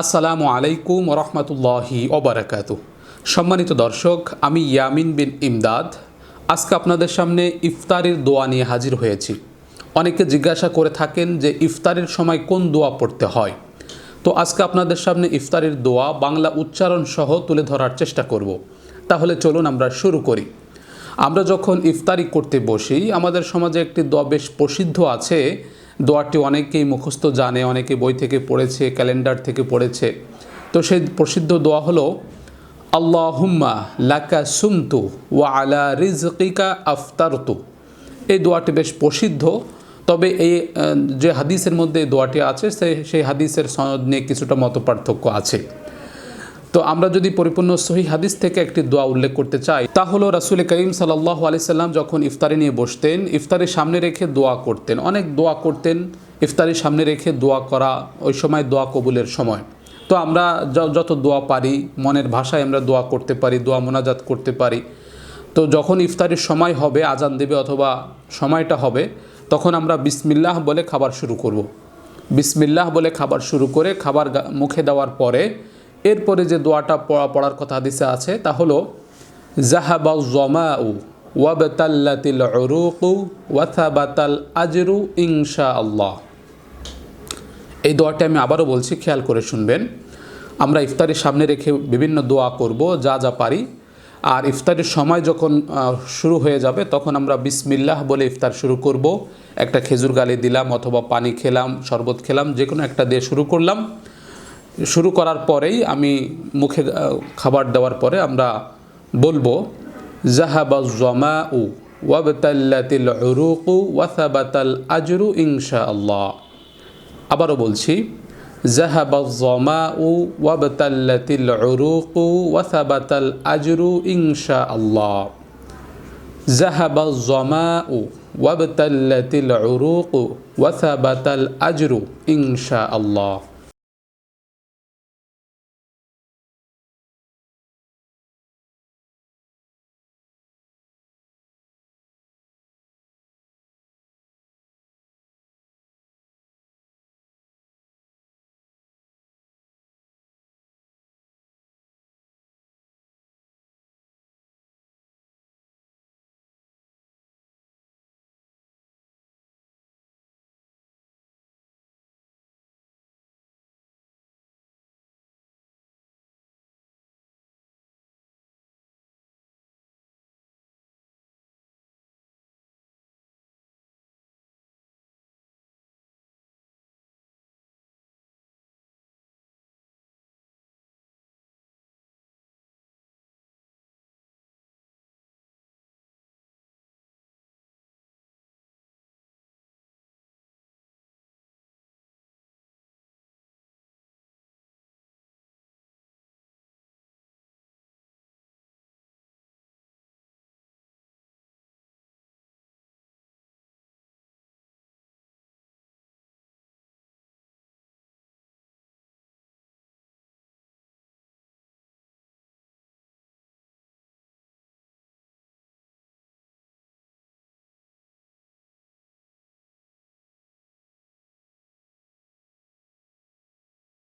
আসসালামু আলাইকুম রহমতুল্লাহি ওবরাকাত সম্মানিত দর্শক, আমি ইয়ামিন বিন ইমদাদ। আজকে আপনাদের সামনে ইফতারের দোয়া নিয়ে হাজির হয়েছি। অনেকে জিজ্ঞাসা করে থাকেন যে ইফতারের সময় কোন দোয়া পড়তে হয়। তো আজকে আপনাদের সামনে ইফতারের দোয়া বাংলা উচ্চারণ সহ তুলে ধরার চেষ্টা করব। তাহলে চলুন আমরা শুরু করি। আমরা যখন ইফতারি করতে বসি, আমাদের সমাজে একটি দোয়া বেশ প্রসিদ্ধ আছে দোয়াটি অনেকেই মুখস্থ জানে, অনেকে বই থেকে পড়েছে, ক্যালেন্ডার থেকে পড়েছে। তো সেই প্রসিদ্ধ দোয়া হলো, আল্লাহুম্মা লাকা সুমতু ওয়া আলা রিজকিকা আফতারতু। এই দোয়াটি বেশ প্রসিদ্ধ, তবে এই যে হাদিসের মধ্যে দোয়াটি আছে সেই হাদিসের সনদ নিয়ে কিছুটা মত পার্থক্য আছে। তো আমরা যদি পরিপূর্ণ সহি হাদিস থেকে একটি দোয়া উল্লেখ করতে চাই, তা হলো রাসুল করিম সাল্লাহ আলি সাল্লাম যখন ইফতারি নিয়ে বসতেন ইফতারি সামনে রেখে দোয়া করতেন। অনেক দোয়া করতেন ইফতারি সামনে রেখে দোয়া করা ওই সময় দোয়া কবুলের সময়। তো আমরা যত দোয়া পারি, মনের ভাষায় আমরা দোয়া করতে পারি, দোয়া মোনাজাত করতে পারি। তো যখন ইফতারির সময় হবে, আজান দেবে অথবা সময়টা হবে, তখন আমরা বিসমিল্লাহ বলে খাবার শুরু করব। বিসমিল্লাহ বলে খাবার শুরু করে খাবার মুখে দেওয়ার পরে এরপরে যে দোয়াটা পড়া পড়ার কথা হাদিসে আছে, তা হলো, জাহাবা জমাউ ওয়াবতাল্লাতিল উরুকু ওয়াথাবাতাল আজরু ইনশা আল্লাহ। এই দোয়াটি আমি আবারও বলছি, খেয়াল করে শুনবেন। আমরা ইফতারের সামনে রেখে বিভিন্ন দোয়া করব, যা যা পারি। আর ইফতারের সময় যখন শুরু হয়ে যাবে, তখন আমরা বিসমিল্লাহ বলে ইফতার শুরু করব। একটা খেজুর গালি দিলাম অথবা পানি খেলাম, শরবত খেলাম যে কোনো একটা দিয়ে শুরু করলাম। শুরু করার পরেই আমি মুখে খাবার দেওয়ার পরে আমরা বলব, জাহাবা জমা উ ওয়াবতাল্লাতিল উরুকু ওয়াসাবাতাল আজরু ইনশা আল্লাহ আবারও বলছি, জাহাবা জমা উ ওয়াবতাল্লাতিল উরুকু ওয়াসাবাতাল আজরু ইনশা আল্লাহ জাহাবা জমা উ ওয়াবতাল্লাতিল উরুকু ওয়াসাবাতাল আজরু ইনশা আল্লাহ